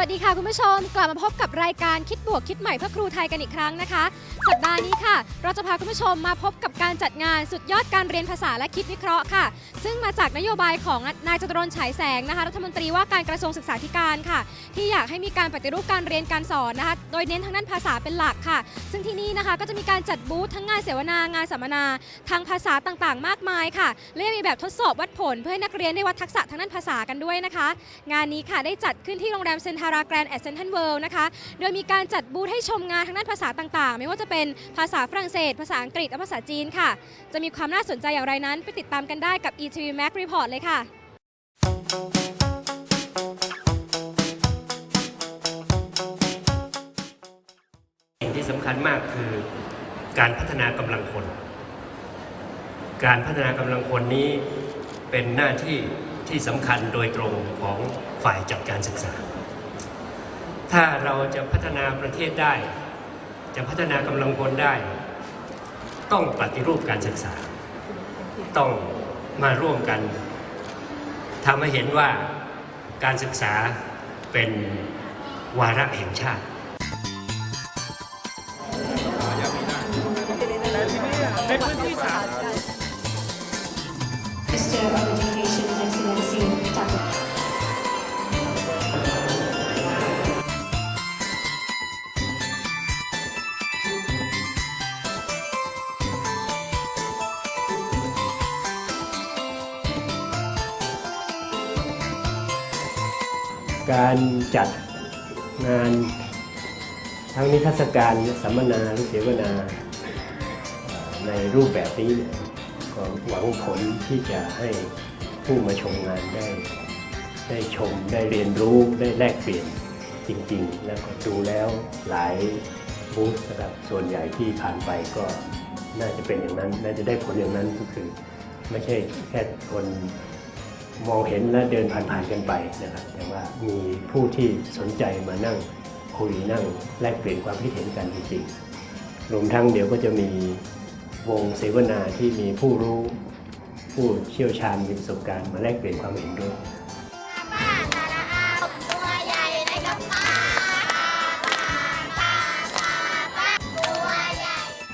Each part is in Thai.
วัสดีค่ะคุณผู้ชม กลับมาพบกับรายการคิดบวกคิดใหม่เพื่อครูไทยกันอีกครั้งนะคะ สัปดาห์นี้ค่ะ เราจะพาคุณผู้ชมมาพบกับการจัดงานสุดยอดการเรียนภาษาและคิดวิเคราะห์ค่ะ ซึ่งมาจากนโยบายของนายจตุรนฉายแสงนะคะรัฐมนตรีว่าการกระทรวงศึกษาธิการค่ะ ที่อยากให้มีการปฏิรูปการเรียนการสอนนะคะ โดยเน้นทางด้านภาษาเป็นหลักค่ะ ซึ่งที่นี่นะคะก็จะมีการจัดบูธทั้งงานเสวนางานสัมมนา ทางภาษาต่างๆ มากมายค่ะและมีแบบทดสอบวัดผล เพื่อให้นักเรียนได้วัดทักษะทางด้านภาษากันด้วยนะคะ งานนี้ค่ะได้จัดขึ้นที่โรงแรมเซนทาราแกรนด์แอดเซนทันเวิลด์นะคะ โดยมีการจัดบูธให้ชมงานทางด้านภาษาต่างๆ ไม่ว่าจะเป็นภาษาฝรั่งเศส ภาษาอังกฤษ และภาษาจีนค่ะ จะมีความน่าสนใจอย่างไรนั้น ไปติดตามกันได้กับ ETV Mac Report เลยค่ะ สิ่งที่สำคัญมากคือการพัฒนากำลังคน การพัฒนากำลังคนนี้เป็นหน้าที่ที่สำคัญโดยตรงของฝ่ายจัดการศึกษา ถ้าเราจะพัฒนาประเทศได้ จะพัฒนากำลังคนได้ ต้องปฏิรูปการศึกษา ต้องมาร่วมกันทำให้เห็นว่าการศึกษาเป็นวาระแห่งชาติ Minister of Education, His Excellency การจัดงานทั้งนิทรรศการสัมมนาหรือเสวนาในรูปแบบนี้ก็หวังผลที่จะให้ผู้มาชมงานได้ ได้ชมได้เรียนรู้ได้แลกเปลี่ยนจริง ๆ แล้วก็ดูแล้วหลายบูธนะครับส่วนใหญ่ที่ผ่านไปก็น่าจะเป็นอย่างนั้น น่าจะได้ผลอย่างนั้นก็คือ ไม่ใช่แค่คน มองเห็นและเดินผ่านๆกันไปนะครับ แต่ว่ามีผู้ที่สนใจมานั่งคุยนั่งแลกเปลี่ยนความคิดเห็นกันจริงๆรวมทั้งเดี๋ยวก็จะมีวงเสวนาที่มีผู้รู้ผู้เชี่ยวชาญมีประสบการณ์มาแลกเปลี่ยนความเห็นด้วย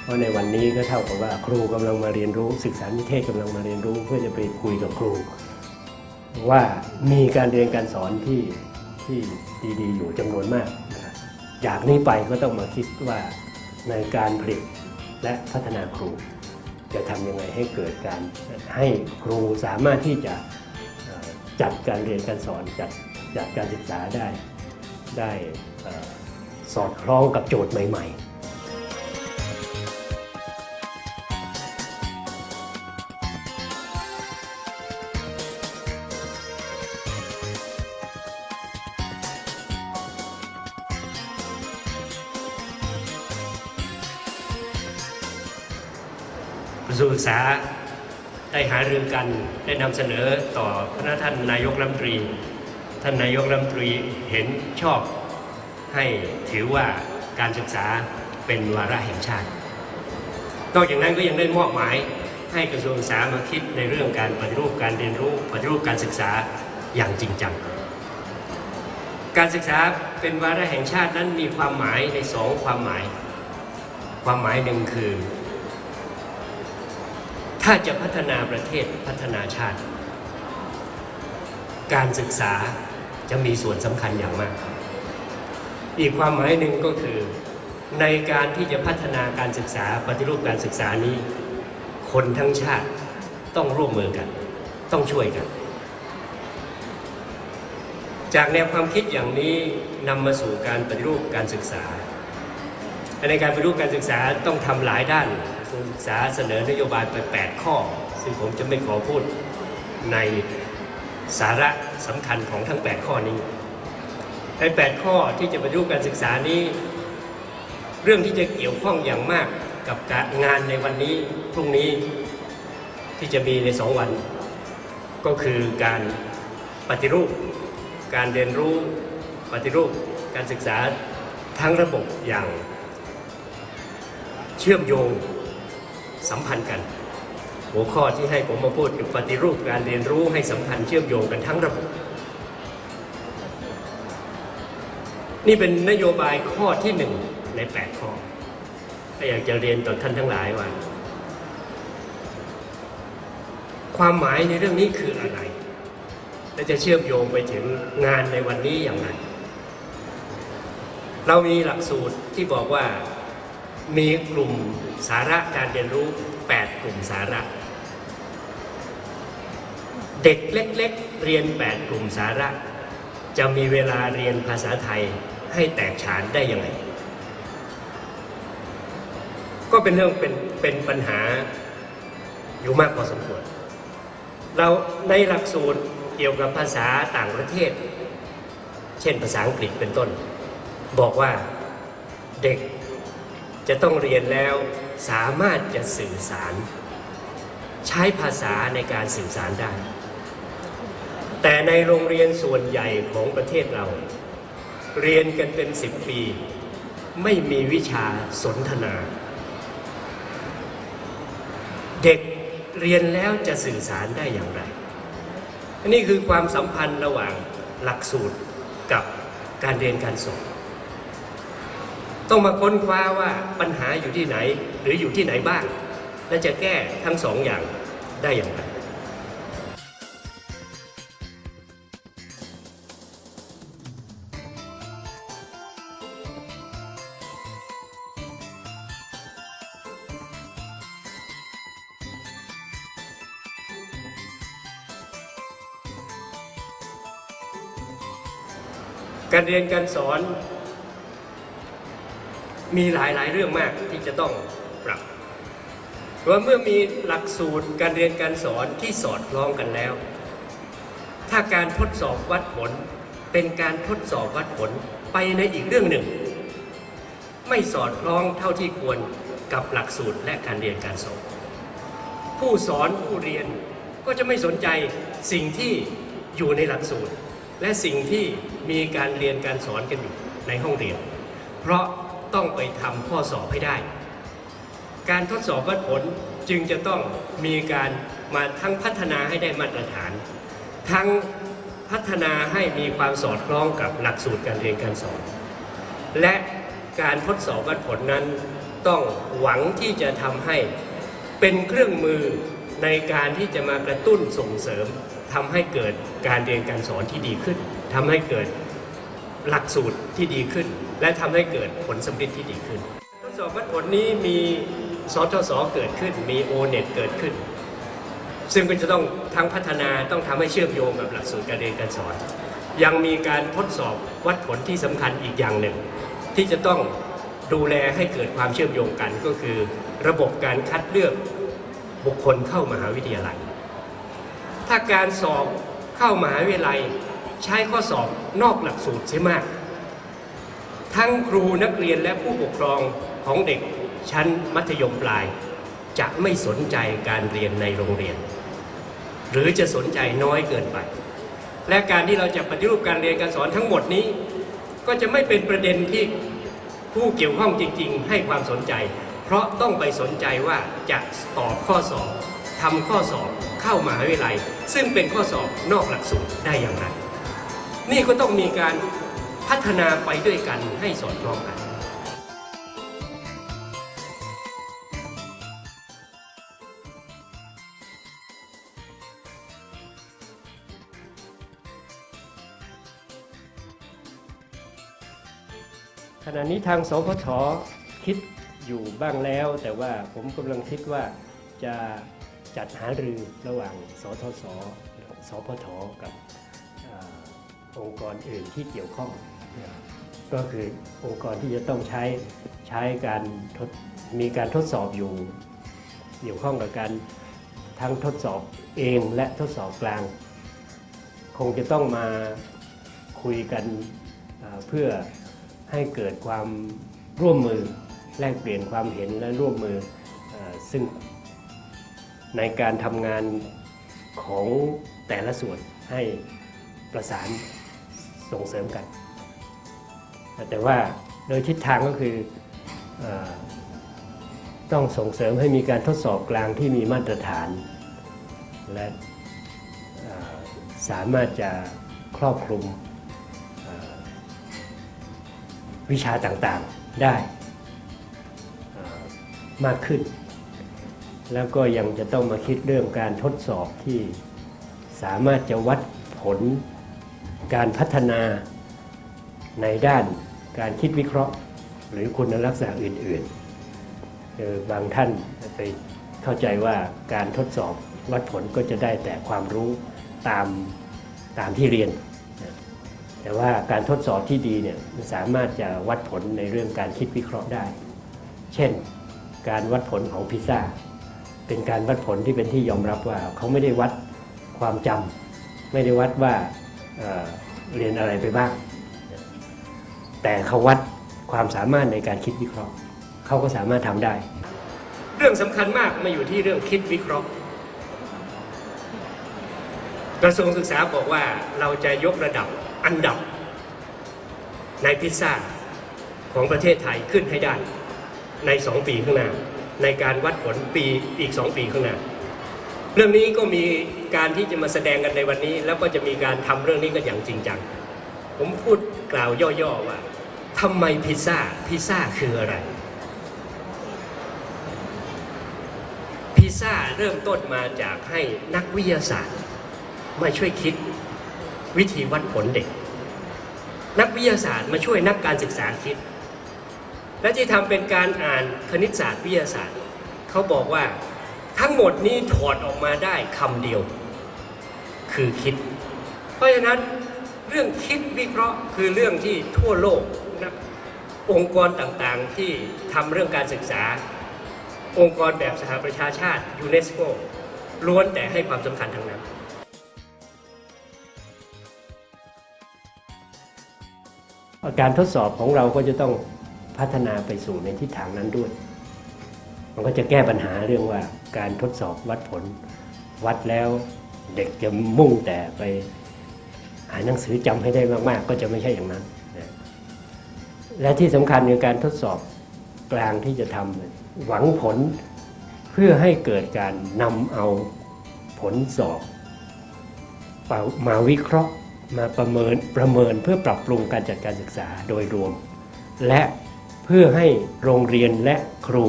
เพราะในวันนี้ก็เท่ากับว่าครูกำลังมาเรียนรู้ ศึกษานิเทศกำลังมาเรียนรู้ เพื่อจะไปคุยกับครู ว่ามีการเรียนการสอนที่ที่ดีๆ อยู่จำนวนมากนะครับจากนี้ไปก็ต้องมาคิดว่าในการผลิตและพัฒนาครู จะทำยังไงให้เกิดการให้ครูสามารถที่จะจัดการเรียนการสอนจัดจัดการศึกษาได้ได้สอดคล้องกับโจทย์ใหม่ ๆ กระทรวงศึกษาได้หารือกันได้นำเสนอต่อพระท่านนายกรัฐมนตรี ท่านนายกรัฐมนตรีเห็นชอบให้ถือว่าการศึกษาเป็นวาระแห่งชาติ นอกจากนั้นก็ยังได้มอบหมายให้กระทรวงศึกษามาคิดในเรื่องการปฏิรูปการเรียนรู้ปฏิรูปการศึกษาอย่างจริงจัง การศึกษาเป็นวาระแห่งชาตินั้นมีความหมายในสองความหมาย ความหมายหนึ่งคือ ถ้าจะพัฒนาประเทศพัฒนาชาติ การศึกษาจะมีส่วนสำคัญอย่างมาก อีกความหมายหนึ่งก็คือในการที่จะพัฒนาการศึกษาปฏิรูปการศึกษานี้ คนทั้งชาติต้องร่วมมือกัน ต้องช่วยกัน จากแนวความคิดอย่างนี้นำมาสู่การปฏิรูปการศึกษา ในการปฏิรูปการศึกษาต้องทำหลายด้าน ศึกษาเสนอนโยบายไป 8 ข้อ ซึ่งผมจะไม่ขอพูดในสาระสำคัญของทั้ง 8 ข้อนี้ใน8ข้อที่จะปฏิรูปการศึกษานี้ เรื่องที่จะเกี่ยวข้องอย่างมากกับการงานในวันนี้พรุ่งนี้ที่จะมีในสองวัน ก็คือการปฏิรูป การเรียนรู้ปฏิรูปการศึกษาทั้งระบบอย่างเชื่อมโยง สัมพันธ์กัน หัวข้อที่ให้ผมมาพูดคือปฏิรูปการเรียนรู้ให้สัมพันธ์เชื่อมโยงกันทั้งระบบ นี่เป็นนโยบายข้อที่หนึ่งใน8ข้อถ้าอยากจะเรียนต่อท่านทั้งหลายว่า ความหมายในเรื่องนี้คืออะไร และจะเชื่อมโยงไปถึงงานในวันนี้อย่างไร เรามีหลักสูตรที่บอกว่ามีกลุ่ม สาระการเรียนรู้ 8 กลุ่มสาระ เด็กเล็กๆ เรียน 8 กลุ่มสาระ จะมีเวลาเรียนภาษาไทยให้แตกฉานได้ยังไง ก็เป็นเรื่องเป็นเป็นปัญหาอยู่มากพอสมควร เราในหลักสูตรเกี่ยวกับภาษาต่างประเทศ เช่นภาษาอังกฤษเป็นต้น บอกว่าเด็กจะต้องเรียนแล้ว สามารถจะสื่อสาร ใช้ภาษาในการสื่อสารได้ แต่ในโรงเรียนส่วนใหญ่ของประเทศเรา เรียนกันเป็นสิบปี ไม่มีวิชาสนทนา เด็กเรียนแล้วจะสื่อสารได้อย่างไรนนี้คือความสัมพันธ์ระหว่างหลักสูตรกับการเรียนการสอน ต้องมาค้นคว้าว่าปัญหาอยู่ที่ไหนหรืออยู่ที่ไหนบ้าง และจะแก้ทั้งสองอย่างได้อย่างไรการเรียนการสอน มีหลายหลายๆเรื่องมากที่จะต้องปรับเพราะว่าเมื่อมีหลักสูตรการเรียนการสอนที่สอดคล้องกันแล้ว ถ้าการทดสอบวัดผลเป็นการทดสอบวัดผลไปในอีกเรื่องหนึ่ง ไม่สอดคล้องเท่าที่ควรกับหลักสูตรและการเรียนการสอน ผู้สอนผู้เรียนก็จะไม่สนใจสิ่งที่อยู่ในหลักสูตร และสิ่งที่มีการเรียนการสอนกันอยู่ในห้องเรียน เพราะ ต้องไปทำข้อสอบให้ได้ การทดสอบวัดผลจึงจะต้องมีการมาทั้งพัฒนาให้ได้มาตรฐาน ทั้งพัฒนาให้มีความสอดคล้องกับหลักสูตรการเรียนการสอน และการทดสอบวัดผลนั้น ต้องหวังที่จะทำให้เป็นเครื่องมือในการที่จะมากระตุ้นส่งเสริมทำให้เกิดการเรียนการสอนที่ดีขึ้นทำให้เกิดหลักสูตรที่ดีขึ้น และทำให้เกิดผลสำเร็จที่ดีขึ้นทดสอบวัดผลนี้มีสทศเกิดขึ้น มีโอเน็ตเกิดขึ้น ซึ่งก็จะต้องทั้งพัฒนาต้องทำให้เชื่อมโยงกับหลักสูตรการเรียนการสอน ยังมีการทดสอบวัดผลที่สำคัญอีกอย่างหนึ่ง ที่จะต้องดูแลให้เกิดความเชื่อมโยงกันก็คือ ระบบการคัดเลือกบุคคลเข้ามหาวิทยาลัย ถ้าการสอบเข้ามหาวิทยาลัย ใช้ข้อสอบนอกหลักสูตรเสียมาก ทั้งครูนักเรียนและผู้ปกครองของเด็กชั้นมัธยมปลาย จะไม่สนใจการเรียนในโรงเรียน หรือจะสนใจน้อยเกินไป และการที่เราจะปฏิรูปการเรียนการสอนทั้งหมดนี้ ก็จะไม่เป็นประเด็นที่ผู้เกี่ยวข้องจริง ๆ ให้ความสนใจ เพราะต้องไปสนใจว่าจะตอบข้อสอบทำข้อสอบเข้ามหาวิทยาลัย ซึ่งเป็นข้อสอบนอกหลักสูตรได้อย่างไรนี่ก็ต้องมีการ พัฒนาไปด้วยกันให้สอดคล้องกันขณะนี้ทางสพทคิดอยู่บ้างแล้ว แต่ว่าผมกำลังคิดว่าจะจัดหารือระหว่างสทศสพทกับองค์กรอื่นที่เกี่ยวข้อง ก็คือองค์กรที่จะต้องใช้ใช้การทดมีการทดสอบอยู่เกี่ยวข้องกับการทั้งทดสอบเองและทดสอบกลาง คงจะต้องมาคุยกันเพื่อให้เกิดความร่วมมือแลกเปลี่ยนความเห็นและร่วมมืออซึ่งในการทำงานของแต่ละส่วนให้ประสานส่งเสริมกัน แต่ว่าโดยทิศทางก็คืออต้องส่งเสริมให้มีการทดสอบกลางที่มีมาตรฐาน และสามารถจะครอบคลุมวิชาต่างๆได้มากขึ้น แล้วก็ยังจะต้องมาคิดเรื่องการทดสอบที่สามารถจะวัดผลการพัฒนาในด้าน การคิดวิเคราะห์ หรือคุณลักษณะอื่นๆคือบางท่านไปเข้าใจว่าการทดสอบวัดผลก็จะได้แต่ความรู้ตามตามที่เรียน แต่ว่าการทดสอบที่ดีเนี่ยสามารถจะวัดผลในเรื่องการคิดวิเคราะห์ได้ เช่น การวัดผลของพิซซ่าเป็นการวัดผลที่เป็นที่ยอมรับว่าเขาไม่ได้วัดความจำไม่ได้วัดว่าเเรียนอะไรไปบ้าง แต่เขาวัดความสามารถในการคิดวิเคราะห์ เขาก็สามารถทำได้ เรื่องสำคัญมากมาอยู่ที่เรื่องคิดวิเคราะห์กระทรวงศึกษาบอกว่าเราจะยกระดับอันดับ ในพิซซ่าของประเทศไทยขึ้นให้ได้ ใน 2 ปีข้างหน้า ในการวัดผลปีอีก 2 ปีข้างหน้า เรื่องนี้ก็มีการที่จะมาแสดงกันในวันนี้ แล้วก็จะมีการทำเรื่องนี้กันอย่างจริงจัง ผมพูดกล่าวย่อๆว่า ทำไมพิซซ่าพิซซ่าคืออะไร พิซซ่าเริ่มต้นมาจากให้นักวิทยาศาสตร์ มาช่วยคิดวิธีวัดผลเด็ก นักวิทยาศาสตร์มาช่วยนักการศึกษาคิด และที่ทำเป็นการอ่านคณิตศาสตร์วิทยาศาสตร์ เขาบอกว่าทั้งหมดนี้ถอดออกมาได้คำเดียว คือคิด เพราะฉะนั้นเรื่องคิดวิเคราะห์คือเรื่องที่ทั่วโลก องค์กรต่างๆที่ทำเรื่องการศึกษา องค์กรแบบสหประชาชาติยูเนสโกล้วนแต่ให้ความสำคัญทั้งนั้นการทดสอบของเราก็จะต้องพัฒนาไปสู่ในทิศทางนั้นด้วย มันก็จะแก้ปัญหาเรื่องว่าการทดสอบวัดผล วัดแล้วเด็กจะมุ่งแต่ไปอ่านหนังสือจำให้ได้มากๆ ก็จะไม่ใช่อย่างนั้น และที่สำคัญในการทดสอบกลางที่จะทำหวังผลเพื่อให้เกิดการนำเอาผลสอบ มาวิเคราะห์มาประเมินประเมินเพื่อปรับปรุงการจัดการศึกษาโดยรวม และเพื่อให้โรงเรียนและครู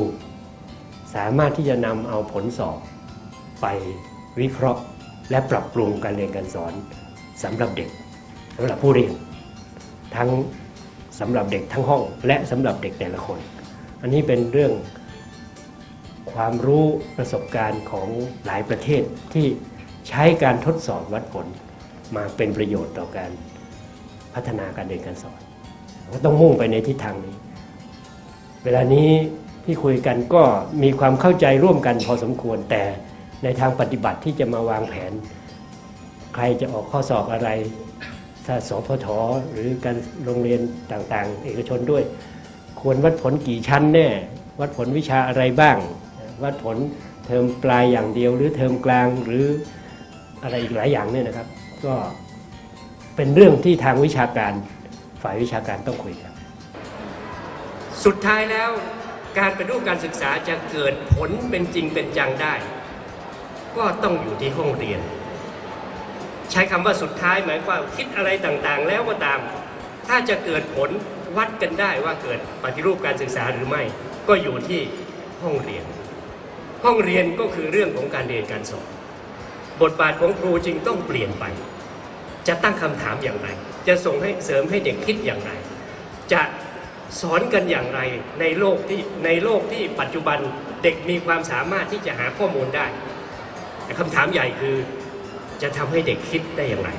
สามารถที่จะนำเอาผลสอบ ไปวิเคราะห์ และปรับปรุงการเรียนการสอนสำหรับเด็กสำหรับผู้เรียน ทั้ง สำหรับเด็กทั้งห้อง และสำหรับเด็กแต่ละคน อันนี้เป็นเรื่องความรู้ประสบการณ์ของหลายประเทศที่ใช้การทดสอบวัดผลมาเป็นประโยชน์ต่อการพัฒนาการเรียนการสอนก็ต้องมุ่งไปในทิศทางนี้ เวลานี้ที่คุยกันก็มีความเข้าใจร่วมกันพอสมควร แต่ในทางปฏิบัติที่จะมาวางแผน ใครจะออกข้อสอบอะไร สพทหรือการโรงเรียนต่างๆ เอกชนด้วย ควรวัดผลกี่ชั้นแน่วัดผลวิชาอะไรบ้าง วัดผลเทอมปลายอย่างเดียว หรือเทอมกลางหรืออะไรอีกหลายอย่างเนี่ยนะครับ ก็เป็นเรื่องที่ทางวิชาการฝ่ายวิชาการต้องคุยกันสุดท้ายแล้วการปฏิรูปการศึกษาจะเกิดผลเป็นจริงเป็นจังได้ ก็ต้องอยู่ที่ห้องเรียน ใช้คำว่าสุดท้ายหมายความคิดอะไรต่างๆ แล้วก็ตาม ถ้าจะเกิดผลวัดกันได้ว่าเกิดปฏิรูปการศึกษาหรือไม่ ก็อยู่ที่ห้องเรียน ห้องเรียนก็คือเรื่องของการเรียนการสอนบทบาทของครูจึงต้องเปลี่ยนไป จะตั้งคำถามอย่างไร จะส่งให้เสริมให้เด็กคิดอย่างไร จะสอนกันอย่างไรในโลกที่ในโลกที่ปัจจุบันเด็กมีความสามารถที่จะหาข้อมูลได้แต่คำถามใหญ่คือ จะทำให้เด็กคิดได้อย่างไร